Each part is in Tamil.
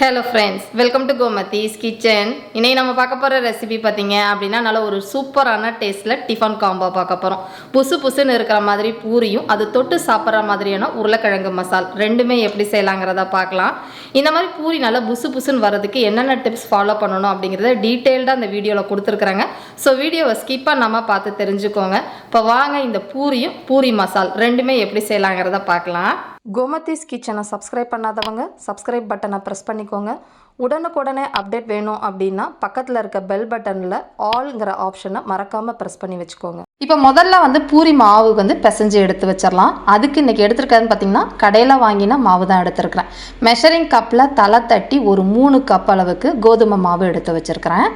Hello friends welcome to Gomathi's kitchen இன்னைக்கு நம்ம பார்க்க போகிற ரெசிபி பார்த்தீங்க அப்படின்னா நல்ல ஒரு சூப்பரான டேஸ்ட்டில் டிஃபன் காம்போ பார்க்க போகிறோம் புசு புசுன்னு இருக்கிற மாதிரி பூரியும் அது தொட்டு சாப்பிட்ற மாதிரியான உருளைக்கிழங்கு மசால் ரெண்டுமே எப்படி செய்யலாங்கிறத பார்க்கலாம். இந்த மாதிரி பூரி நல்லா புசு புசுன்னு வரதுக்கு என்னென்ன டிப்ஸ் ஃபாலோ பண்ணணும் அப்படிங்கிறத டீட்டெயில்டாக அந்த வீடியோவில் கொடுத்துருக்குறாங்க. ஸோ வீடியோவை ஸ்கிப் பண்ணாமல் பார்த்து தெரிஞ்சுக்கோங்க. இப்போ வாங்க இந்த பூரியும் பூரி மசால் ரெண்டுமே எப்படி செய்யலாங்கிறத பார்க்கலாம். கோமதிஸ் கிச்சனை சப்ஸ்கிரைப் பண்ணாதவங்க சப்ஸ்கிரைப் பட்டனை ப்ரெஸ் பண்ணிக்கோங்க. உடனுக்குடனே அப்டேட் வேணும் அப்படின்னா பக்கத்தில் இருக்க பெல் பட்டனில் ஆல்ங்கிற ஆப்ஷனை மறக்காமல் ப்ரெஸ் பண்ணி வச்சுக்கோங்க. இப்போ முதல்ல வந்து பூரி மாவு வந்து பிசைஞ்சு எடுத்து வச்சிடலாம் அதுக்கு இன்றைக்கி எடுத்துருக்கிறதுன்னு பார்த்தீங்கன்னா கடையில் வாங்கின மாவு தான் எடுத்துருக்கிறேன். மெஷரிங் கப்பில் தலை தட்டி ஒரு மூணு கப் அளவுக்கு கோதுமை மாவு எடுத்து வச்சுருக்கிறேன்.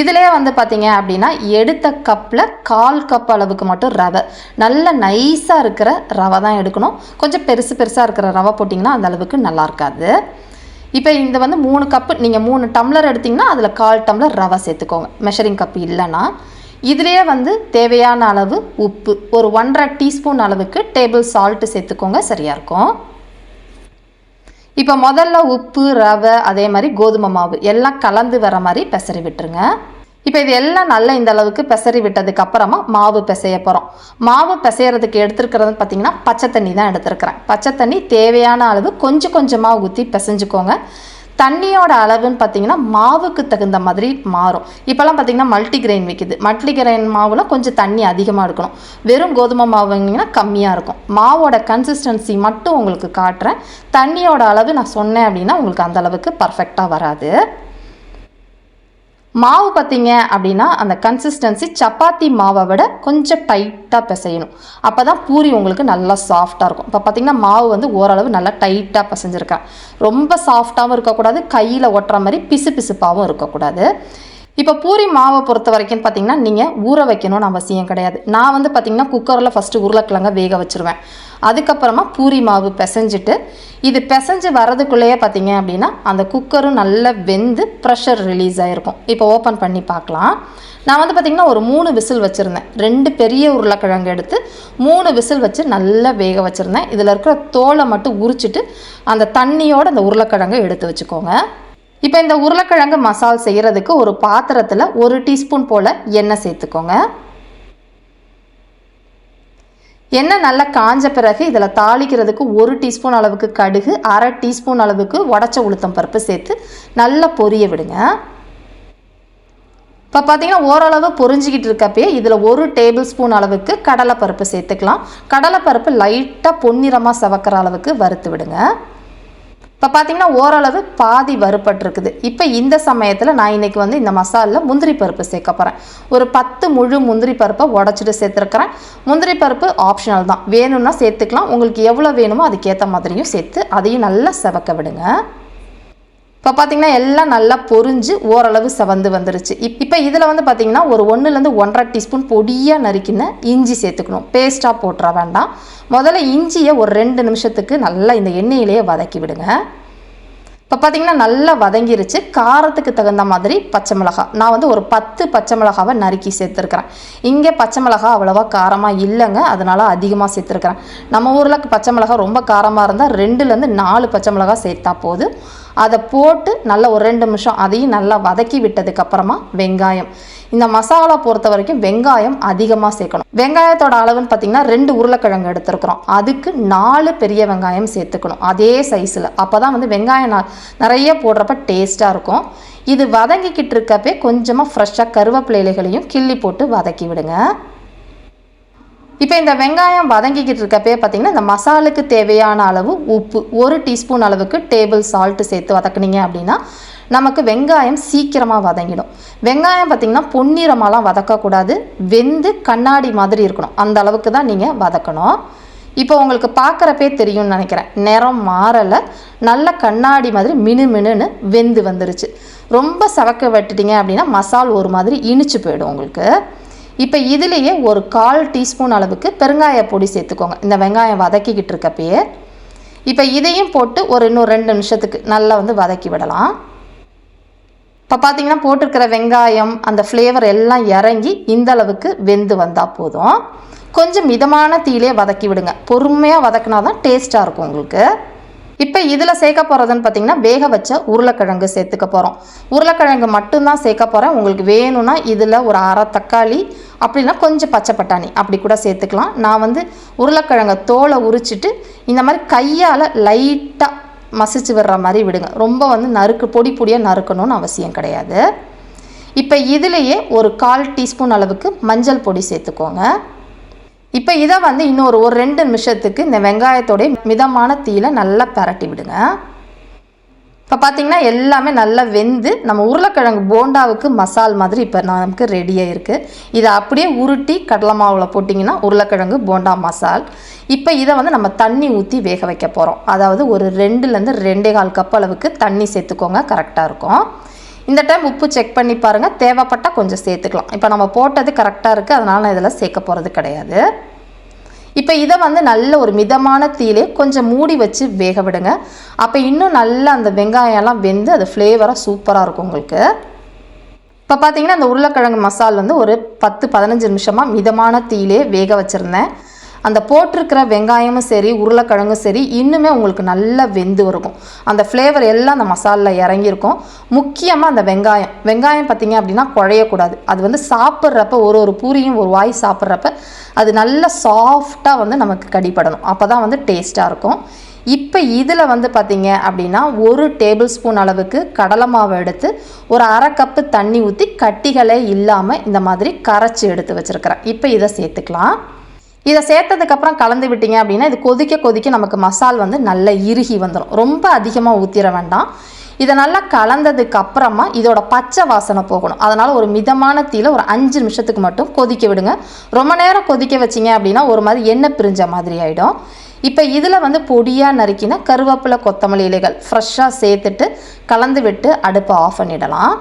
இதிலே வந்து பார்த்தீங்க அப்படின்னா எடுத்த கப்பில் கால் கப் அளவுக்கு மட்டும் ரவை. நல்ல நைஸாக இருக்கிற ரவை தான் எடுக்கணும். கொஞ்சம் பெருசு பெருசாக இருக்கிற ரவை போட்டிங்கன்னா அந்த அளவுக்கு நல்லா இருக்காது. இப்போ இந்த வந்து மூணு கப்பு நீங்கள் மூணு டம்ளர் எடுத்திங்கன்னா அதில் கால் டம்ளர் ரவை சேர்த்துக்கோங்க. மெஷரிங் கப் இல்லைன்னா. இதுலேயே வந்து தேவையான அளவு உப்பு. ஒரு ஒன்றரை டீஸ்பூன் அளவுக்கு டேபிள் சால்ட்டு சேர்த்துக்கோங்க. சரியாக இருக்கும். இப்போ முதல்ல உப்பு ரவை அதே மாதிரி கோதுமை மாவு எல்லாம் கலந்து வர மாதிரி பெசரி விட்டுருங்க. இப்போ இது எல்லாம் நல்லா இந்த அளவுக்கு பெசரி விட்டதுக்கு அப்புறமா மாவு பிசைய போகிறோம் மாவு பிசையறதுக்கு எடுத்துருக்கிறது பார்த்தீங்கன்னா பச்சை தண்ணி தான் எடுத்துருக்கிறேன். பச்சை தண்ணி தேவையான அளவு கொஞ்சம் கொஞ்சமாக ஊற்றி பிசைஞ்சுக்கோங்க. தண்ணியோட அளவுன்னு பார்த்தீங்கன்னா மாவுக்கு தகுந்த மாதிரி மாறும். இப்போல்லாம் பார்த்தீங்கன்னா மல்டிகிரெயின் விற்கிது மல்டிகிரெயின் மாவில் கொஞ்சம் தண்ணி அதிகமாக இருக்கணும். வெறும் கோதுமை மாவு வாங்கினீங்கன்னா கம்மியாக இருக்கும். மாவோட கன்சிஸ்டன்சி மட்டும் உங்களுக்கு காட்டுறேன். தண்ணியோட அளவு நான் சொன்னேன் அப்படின்னா உங்களுக்கு அந்த அளவுக்கு பர்ஃபெக்டாக வராது. மாவு பார்த்தீங்க அப்படின்னா அந்த கன்சிஸ்டன்சி சப்பாத்தி மாவை விட கொஞ்சம் டைட்டாக பிசையணும். அப்போ தான் பூரி உங்களுக்கு நல்லா சாஃப்டாக இருக்கும். இப்போ பார்த்தீங்கன்னா மாவு வந்து ஓரளவு நல்லா டைட்டாக பிசைஞ்சிருக்கேன். ரொம்ப சாஃப்டாகவும் இருக்கக்கூடாது. கையில் ஒட்டுற மாதிரி பிசு பிசுப்பாகவும் இருக்கக்கூடாது. இப்போ பூரி மாவை பொறுத்த வரைக்கும் பார்த்தீங்கன்னா நீங்கள் ஊற வைக்கணும்னு அவசியம் கிடையாது. நான் வந்து பார்த்தீங்கன்னா குக்கரில் ஃபஸ்ட்டு உருளைக்கிழங்க வேக வச்சுருவேன். அதுக்கப்புறமா பூரி மாவு பிசைஞ்சிட்டு இது பிசைஞ்சு வரதுக்குள்ளேயே பார்த்தீங்க அப்படின்னா அந்த குக்கரும் நல்லா வெந்து ப்ரெஷர் ரிலீஸ் ஆகிருக்கும் இப்போ ஓப்பன் பண்ணி பார்க்கலாம். நான் வந்து பார்த்திங்கன்னா ஒரு மூணு விசில் வச்சுருந்தேன். ரெண்டு பெரிய உருளைக்கிழங்கு எடுத்து மூணு விசில் வச்சு நல்லா வேக வச்சுருந்தேன். இதில் இருக்கிற தோலை மட்டும் உரிச்சிட்டு அந்த தண்ணியோட அந்த உருளைக்கிழங்கை எடுத்து வச்சுக்கோங்க. இப்போ இந்த உருளைக்கிழங்கு மசால் செய்கிறதுக்கு ஒரு பாத்திரத்தில் ஒரு டீஸ்பூன் போல் எண்ணெய் சேர்த்துக்கோங்க. எண்ணெய் நல்லா காஞ்ச பிறகு இதில் தாளிக்கிறதுக்கு ஒரு டீஸ்பூன் அளவுக்கு கடுகு அரை டீஸ்பூன் அளவுக்கு உடச்ச உளுத்தம் பருப்பு சேர்த்து நல்லா பொரிய விடுங்க. இப்போ பார்த்தீங்கன்னா ஓரளவு பொரிஞ்சிக்கிட்டு இருக்கப்பயே இதில் ஒரு டேபிள் ஸ்பூன் அளவுக்கு கடலைப்பருப்பு சேர்த்துக்கலாம். கடலைப்பருப்பு லைட்டாக பொன்னிறமாக சவக்கிற அளவுக்கு வறுத்து விடுங்க. இப்போ பார்த்தீங்கன்னா ஓரளவு பாதி வறுபட்டுருக்குது. இப்போ இந்த சமயத்தில் நான் இன்றைக்கி வந்து இந்த மசாலில் முந்திரி பருப்பு சேர்க்க போகிறேன் ஒரு பத்து முழு முந்திரி பருப்பை உடச்சிட்டு சேர்த்துருக்குறேன். முந்திரி பருப்பு ஆப்ஷனல் தான். வேணும்னா சேர்த்துக்கலாம். உங்களுக்கு எவ்வளோ வேணுமோ அதுக்கேற்ற மாதிரியும் சேர்த்து அதையும் நல்லா செவக்க விடுங்க. இப்போ பார்த்தீங்கன்னா எல்லாம் நல்லா பொரிஞ்சு ஓரளவு செவந்து வந்துருச்சு. இப் இப்போ இதில் வந்து பார்த்தீங்கன்னா ஒரு ஒன்றுலேருந்து ஒன்றரை டீஸ்பூன் பொடியாக நறுக்கின இஞ்சி சேர்த்துக்கணும். பேஸ்ட்டாக போட்டுற வேண்டாம். முதல்ல இஞ்சியை ஒரு ரெண்டு நிமிஷத்துக்கு நல்லா இந்த எண்ணெயிலேயே வதக்கி விடுங்க. இப்போ பார்த்தீங்கன்னா நல்லா வதங்கிருச்சு. காரத்துக்கு தகுந்த மாதிரி பச்சை மிளகா. நான் வந்து ஒரு பத்து பச்சை மிளகாவை நறுக்கி சேர்த்துருக்குறேன். இங்கே பச்சை மிளகா அவ்வளோவா காரமாக இல்லைங்க. அதனால் அதிகமாக சேர்த்துருக்குறேன். நம்ம ஊரில் பச்சை மிளகா ரொம்ப காரமாக இருந்தால் ரெண்டுலேருந்து நாலு பச்சை மிளகா சேர்த்தா போதும். அதை போட்டு நல்லா ஒரு ரெண்டு நிமிஷம் அதையும் நல்லா வதக்கி விட்டதுக்கப்புறமா வெங்காயம். இந்த மசாலா பொறுத்த வரைக்கும் வெங்காயம் அதிகமாக சேர்க்கணும். வெங்காயத்தோட அளவுன்னு பார்த்தீங்கன்னா ரெண்டு உருளைக்கிழங்கு எடுத்துருக்குறோம். அதுக்கு நாலு பெரிய வெங்காயம் சேர்த்துக்கணும். அதே சைஸில் அப்போ தான் வந்து வெங்காயம் நிறைய போடுறப்ப டேஸ்ட்டாக இருக்கும். இது வதங்கிக்கிட்டு இருக்கப்பே கொஞ்சமாக ஃப்ரெஷ்ஷாக கருவேப்பிலைகளையும் கிள்ளி போட்டு வதக்கி விடுங்க. இப்போ இந்த வெங்காயம் வதங்கிக்கிட்டு இருக்கப்பே பார்த்தீங்கன்னா இந்த மசாலுக்கு தேவையான அளவு உப்பு ஒரு டீஸ்பூன் அளவுக்கு டேபிள் சால்ட்டு சேர்த்து வதக்குனீங்க அப்படின்னா நமக்கு வெங்காயம் சீக்கிரமாக வதங்கிடும். வெங்காயம் பார்த்திங்கன்னா பொன்னிறமாலாம் வதக்கக்கூடாது. வெந்து கண்ணாடி மாதிரி இருக்கணும். அந்த அளவுக்கு தான் நீங்கள் வதக்கணும். இப்போ உங்களுக்கு பார்க்குறப்பே தெரியும்னு நினைக்கிறேன். நிறம் மாறலை. நல்ல கண்ணாடி மாதிரி மினு மினுன்னு வெந்து வந்துருச்சு. ரொம்ப சவக்க வெட்டுட்டீங்க அப்படின்னா மசால் ஒரு மாதிரி இனிச்சு போயிடும் உங்களுக்கு. இப்போ இதுலேயே ஒரு கால் டீஸ்பூன் அளவுக்கு பெருங்காய பொடி சேர்த்துக்கோங்க. இந்த வெங்காயம் வதக்கிக்கிட்டு இருக்கப்பயே. இப்போ இதையும் போட்டு ஒரு இன்னும் ரெண்டு நிமிஷத்துக்கு நல்லா வந்து வதக்கி விடலாம். இப்போ பார்த்தீங்கன்னா போட்டிருக்கிற வெங்காயம் அந்த ஃப்ளேவர் எல்லாம் இறங்கி இந்த அளவுக்கு வெந்து வந்தால் போதும். கொஞ்சம் மிதமான தீயிலே வதக்கி விடுங்க. பொறுமையாக வதக்கினா தான் டேஸ்ட்டாக இருக்கும் உங்களுக்கு. இப்போ இதில் சேர்க்க போகிறதுன்னு பார்த்தீங்கன்னா வேக வச்ச உருளைக்கிழங்கு சேர்த்துக்க போகிறோம் உருளைக்கிழங்கு மட்டும்தான் சேர்க்க போகிறேன் உங்களுக்கு வேணும்னா இதில் ஒரு அரை தக்காளி அப்படின்னா கொஞ்சம் பச்சை பட்டாணி அப்படி கூட சேர்த்துக்கலாம். நான் வந்து உருளைக்கிழங்க தோலை உரிச்சிட்டு இந்த மாதிரி கையால் லைட்டாக மசிச்சு விடுற மாதிரி விடுங்க. ரொம்ப வந்து நறுக்கு பொடி பொடியாக நறுக்கணும்னு அவசியம் கிடையாது. இப்போ இதுலேயே ஒரு கால் டீஸ்பூன் அளவுக்கு மஞ்சள் பொடி சேர்த்துக்கோங்க. இப்போ இதை வந்து இன்னொரு ஒரு ரெண்டு நிமிஷத்துக்கு இந்த வெங்காயத்தோடைய மிதமான தீயில நல்லா பரட்டி விடுங்க. இப்போ பார்த்தீங்கன்னா எல்லாமே நல்லா வெந்து நம்ம உருளைக்கிழங்கு போண்டாவுக்கு மசால் மாதிரி இப்போ நமக்கு ரெடியாக இருக்குது இதை அப்படியே உருட்டி கடலை மாவில் போட்டிங்கன்னா உருளைக்கிழங்கு போண்டா மசால். இப்போ இதை வந்து நம்ம தண்ணி ஊற்றி வேக வைக்க போகிறோம் அதாவது ஒரு ரெண்டுலேருந்து ரெண்டே கால் கப் அளவுக்கு தண்ணி சேர்த்துக்கோங்க. கரெக்டாக இருக்கும். இந்த டைம் உப்பு செக் பண்ணி பாருங்கள் தேவைப்பட்டால் கொஞ்சம் சேர்த்துக்கலாம். இப்போ நம்ம போட்டது கரெக்டாக இருக்குது அதனால் நான் இதில் சேர்க்க போகிறது கிடையாது. இப்போ இதை வந்து நல்ல ஒரு மிதமான தீயிலே கொஞ்சம் மூடி வச்சு வேக விடுங்க. அப்போ இன்னும் நல்லா அந்த வெங்காயம்லாம் வெந்து அது ஃப்ளேவராக சூப்பராக இருக்கும் உங்களுக்கு. இப்போ பார்த்தீங்கன்னா அந்த உருளைக்கிழங்கு மசால் வந்து ஒரு பத்து பதினஞ்சு நிமிஷமாக மிதமான தீயிலே வேக வச்சுருந்தேன். அந்த போட்டிருக்கிற வெங்காயமும் சரி உருளைக்கிழங்கும் சரி இன்னுமே உங்களுக்கு நல்லா வெந்து இருக்கும். அந்த ஃப்ளேவர் எல்லாம் அந்த மசாலில் இறங்கியிருக்கும். முக்கியமாக அந்த வெங்காயம். வெங்காயம் பார்த்தீங்க அப்படின்னா குழையக்கூடாது. அது வந்து சாப்பிட்றப்ப ஒரு ஒரு பூரியும் ஒரு வாய் சாப்பிட்றப்ப அது நல்லா சாஃப்டாக வந்து நமக்கு கடிப்படணும் அப்போ தான் வந்து டேஸ்ட்டாக இருக்கும். இப்போ இதில் வந்து பார்த்திங்க அப்படின்னா ஒரு டேபிள் ஸ்பூன் அளவுக்கு கடலை மாவை எடுத்து ஒரு அரை கப்பு தண்ணி ஊற்றி கட்டிகளே இல்லாமல் இந்த மாதிரி கரைச்சி எடுத்து வச்சுருக்கிறேன். இப்போ இதை சேர்த்துக்கலாம். இதை சேர்த்ததுக்கப்புறம் கலந்து விட்டீங்க அப்படின்னா இது கொதிக்க கொதிக்க நமக்கு மசால் வந்து நல்லா இறுகி வந்துடும் ரொம்ப அதிகமாக ஊற்றிட வேண்டாம். இதை நல்லா கலந்ததுக்கு அப்புறமா இதோட பச்சை வாசனை போகணும். அதனால் ஒரு மிதமான தீயில ஒரு அஞ்சு நிமிஷத்துக்கு மட்டும் கொதிக்க விடுங்க. ரொம்ப நேரம் கொதிக்க வச்சிங்க அப்படின்னா ஒரு மாதிரி எண்ணெய் பிரிஞ்ச மாதிரி ஆகிடும் இப்போ இதில் வந்து பொடியாக நறுக்கின கருவேப்பிலை கொத்தமல்லி இலைகள் ஃப்ரெஷ்ஷாக சேர்த்துட்டு கலந்து விட்டு அடுப்பை ஆஃப் பண்ணிடலாம்.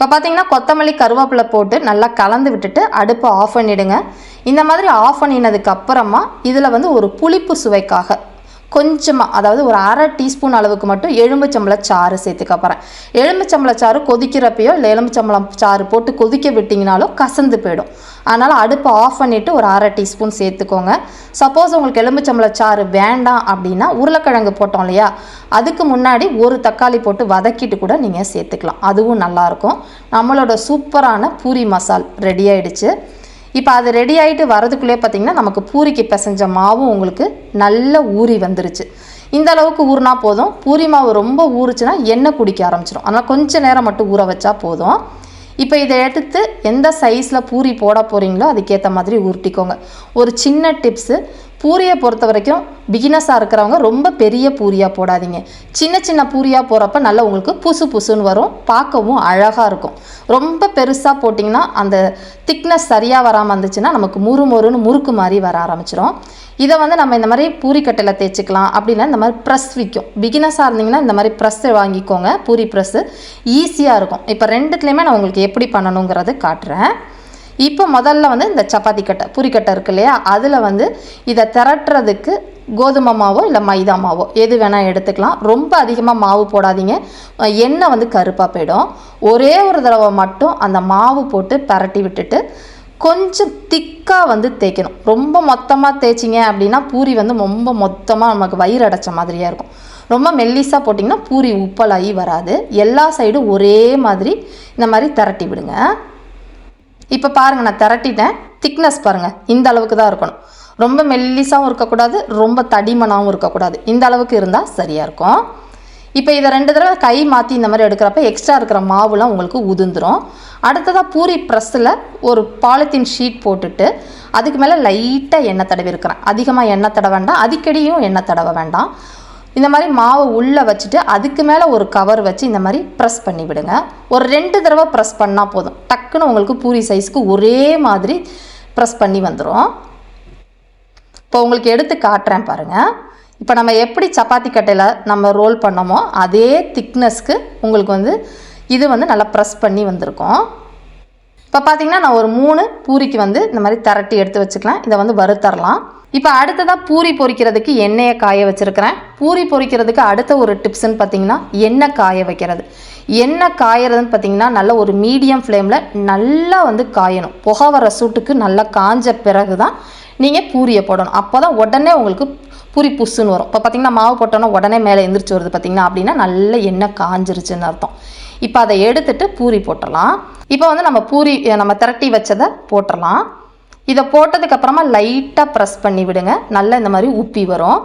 இப்போ பார்த்தீங்கன்னா கொத்தமல்லி கருவேப்பிலை போட்டு நல்லா கலந்து விட்டுட்டு அடுப்பை ஆஃப் பண்ணிவிடுங்க இந்த மாதிரி ஆஃப் பண்ணினதுக்கு அப்புறமா இதில் வந்து ஒரு புளிப்பு சுவைக்காக கொஞ்சமாக அதாவது ஒரு அரை டீஸ்பூன் அளவுக்கு மட்டும் எலும்புச்சம்பள சாறு சேர்த்துக்க போகிறேன் எலும்புச்சம்பள சாறு கொதிக்கிறப்பையோ இல்லை எலும்புச்சம்பளம் சாறு போட்டு கொதிக்க விட்டிங்கனாலும் கசந்து போயிடும். அதனால் அடுப்பை ஆஃப் பண்ணிவிட்டு ஒரு அரை டீஸ்பூன் சேர்த்துக்கோங்க. சப்போஸ் உங்களுக்கு எலும்புச்சம்பள சாறு வேண்டாம் அப்படின்னா உருளைக்கிழங்கு போட்டோம் இல்லையா? அதுக்கு முன்னாடி ஒரு தக்காளி போட்டு வதக்கிட்டு கூட நீங்கள் சேர்த்துக்கலாம். அதுவும் நல்லாயிருக்கும் நம்மளோட சூப்பரான பூரி மசால் ரெடி ஆயிடுச்சு. இப்போ அது ரெடி ஆகிட்டு வரதுக்குள்ளே பார்த்தீங்கன்னா நமக்கு பூரிக்கு பிசைஞ்ச மாவும் உங்களுக்கு நல்ல ஊறி வந்துருச்சு. இந்த அளவுக்கு ஊறினா போதும். பூரி மாவு ரொம்ப ஊறுச்சுன்னா எண்ணெய் குடிக்க ஆரம்பிச்சிடும் ஆனால் கொஞ்சம் நேரம் மட்டும் ஊற வச்சா போதும். இப்போ இதை எடுத்து எந்த சைஸில் பூரி போட போகிறீங்களோ அதுக்கேற்ற மாதிரி உருட்டிக்கோங்க ஒரு சின்ன டிப்ஸு பூரியை பொறுத்த வரைக்கும் பிகினஸாக இருக்கிறவங்க ரொம்ப பெரிய பூரியாக போடாதீங்க. சின்ன சின்ன பூரியாக போகிறப்ப நல்லா உங்களுக்கு புசு புசுன்னு வரும். பார்க்கவும் அழகாக இருக்கும். ரொம்ப பெருசாக போட்டிங்கன்னா அந்த திக்னஸ் சரியாக வராமல் இருந்துச்சுன்னா நமக்கு முறு முறுன்னு முறுக்கு மாதிரி வர ஆரம்பிச்சிடும் இதை வந்து நம்ம இந்த மாதிரி பூரி கட்டையில் தேய்ச்சிக்கலாம் அப்படின்னா இந்த மாதிரி ப்ரெஸ் விற்கும் பிகினஸாக இருந்தீங்கன்னா இந்த மாதிரி ப்ரெஸ்ஸை வாங்கிக்கோங்க. பூரி ப்ரெஸ்ஸு ஈஸியாக இருக்கும். இப்போ ரெண்டுத்துலேயுமே நான் உங்களுக்கு எப்படி பண்ணணுங்கிறது காட்டுறேன். இப்போ முதல்ல வந்து இந்த சப்பாத்தி கட்டை பூரிக்கட்டை இருக்கு இல்லையா? அதில் வந்து இதை திரட்டுறதுக்கு கோதுமை மாவோ இல்லை மைதா மாவோ எது வேணால் எடுத்துக்கலாம். ரொம்ப அதிகமாக மாவு போடாதீங்க. எண்ணெய் வந்து கருப்பாக போயிடும். ஒரே ஒரு தடவை மட்டும் அந்த மாவு போட்டு பரட்டி விட்டுட்டு கொஞ்சம் திக்காக வந்து தேய்க்கணும். ரொம்ப மொத்தமாக தேய்ச்சிங்க அப்படின்னா பூரி வந்து ரொம்ப மொத்தமாக நமக்கு வயிறு அடைச்ச மாதிரியாக இருக்கும். ரொம்ப மெல்லிஸாக போட்டிங்கன்னா பூரி உப்பலாகி வராது. எல்லா சைடும் ஒரே மாதிரி இந்த மாதிரி திரட்டி விடுங்க. இப்போ பாருங்கள் நான் திரட்டிட்டேன். திக்னஸ் பாருங்கள் இந்த அளவுக்கு தான் இருக்கணும். ரொம்ப மெல்லிசாகவும் இருக்கக்கூடாது ரொம்ப தடிமனாகவும் இருக்கக்கூடாது. இந்த அளவுக்கு இருந்தால் சரியாக இருக்கும். இப்போ இதை ரெண்டு தடவை கை மாற்றி இந்த மாதிரி எடுக்கிறப்ப எக்ஸ்ட்ரா இருக்கிற மாவுலாம் உங்களுக்கு உதிர்ந்துரும். அடுத்ததாக பூரி ப்ரெஸ்ஸில் ஒரு பாலித்தீன் ஷீட் போட்டுட்டு அதுக்கு மேலே லைட்டாக எண்ணெய் தடவி இருக்கிறேன். அதிகமாக எண்ணெய் தடவை வேண்டாம் அடிக்கடியும் எண்ணெய் தடவ வேண்டாம். இந்த மாதிரி மாவு உள்ளே வச்சுட்டு அதுக்கு மேலே ஒரு கவர் வச்சு இந்த மாதிரி ப்ரெஸ் பண்ணி விடுங்க. ஒரு ரெண்டு தடவை ப்ரெஸ் பண்ணால் போதும். டக்குன்னு உங்களுக்கு பூரி சைஸ்க்கு ஒரே மாதிரி ப்ரெஸ் பண்ணி வந்துடும் இப்போ உங்களுக்கு எடுத்து காட்டுறேன் பாருங்கள் இப்போ நம்ம எப்படி சப்பாத்தி கட்டையில் நம்ம ரோல் பண்ணோமோ அதே திக்னஸ்க்கு உங்களுக்கு வந்து இது வந்து நல்லா ப்ரெஸ் பண்ணி வந்திருக்கும். இப்போ பார்த்தீங்கன்னா நான் ஒரு மூணு பூரிக்கு வந்து இந்த மாதிரி திரட்டி எடுத்து வச்சுக்கலாம். இதை வந்து வறுத்தரலாம். இப்போ அடுத்ததாக பூரி பொரிக்கிறதுக்கு எண்ணெயை காய வச்சுருக்கிறேன். பூரி பொரிக்கிறதுக்கு அடுத்த ஒரு டிப்ஸ்ன்னு பார்த்தீங்கன்னா எண்ணெய் காய வைக்கிறது. எண்ணெய் காயறதுன்னு பார்த்தீங்கன்னா நல்ல ஒரு மீடியம் ஃப்ளேமில் நல்லா வந்து காயணும். புகை வர சூட்டுக்கு நல்லா காஞ்ச பிறகு தான் நீங்கள் பூரியை போடணும். அப்போ தான் உடனே உங்களுக்கு பூரி புஸ்ஸுன்னு வரும். இப்போ பார்த்தீங்கன்னா மாவு போட்டோன்னா உடனே மேலே எந்திரிச்சு வருது பார்த்தீங்கன்னா அப்படின்னா நல்ல எண்ணெய் காஞ்சிருச்சுன்னு அர்த்தம். இப்போ அதை எடுத்துட்டு பூரி போட்டுடலாம். இப்போ வந்து நம்ம பூரி நம்ம திரட்டி வச்சதை போட்டலாம் இதை போட்டதுக்கப்புறமா லைட்டாக ப்ரெஸ் பண்ணி விடுங்க. நல்லா இந்த மாதிரி உப்பி வரும்.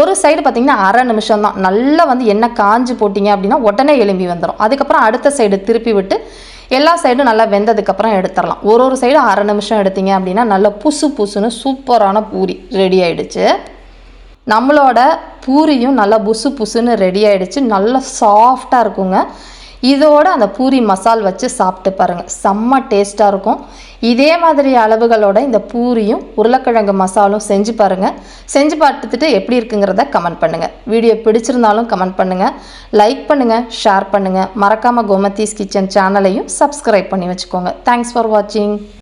ஒரு சைடு பார்த்திங்கன்னா அரை நிமிஷம் தான். நல்லா வந்து எண்ணெய் காஞ்சு போட்டிங்க அப்படின்னா உடனே எலும்பி வந்துடும் அதுக்கப்புறம் அடுத்த சைடு திருப்பி விட்டு எல்லா சைடும் நல்லா வெந்ததுக்கப்புறம் எடுத்துடலாம். ஒரு ஒரு சைடு அரை நிமிஷம் எடுத்தீங்க அப்படின்னா நல்லா புசு புசுன்னு சூப்பரான பூரி ரெடி ஆயிடுச்சு. நம்மளோட பூரியும் நல்லா புசு புசுன்னு ரெடி ஆயிடுச்சு. நல்லா சாஃப்டாக இருக்குங்க. இதோட அந்த பூரி மசால் வச்சு சாப்பிட்டு பாருங்கள் செம்ம டேஸ்ட்டாக இருக்கும். இதே மாதிரி அளவுகளோட இந்த பூரியும் உருளைக்கிழங்கு மசாலும் செஞ்சு பாருங்கள் செஞ்சு பார்த்துட்டு எப்படி இருக்குங்கிறத கமெண்ட் பண்ணுங்கள் வீடியோ பிடிச்சிருந்தாலும் கமெண்ட் பண்ணுங்கள் லைக் பண்ணுங்கள் ஷேர் பண்ணுங்கள் மறக்காமல் கோமத்தீஸ் கிச்சன் சேனலையும் சப்ஸ்கிரைப் பண்ணி வச்சுக்கோங்க. தேங்க்ஸ் ஃபார் வாட்சிங்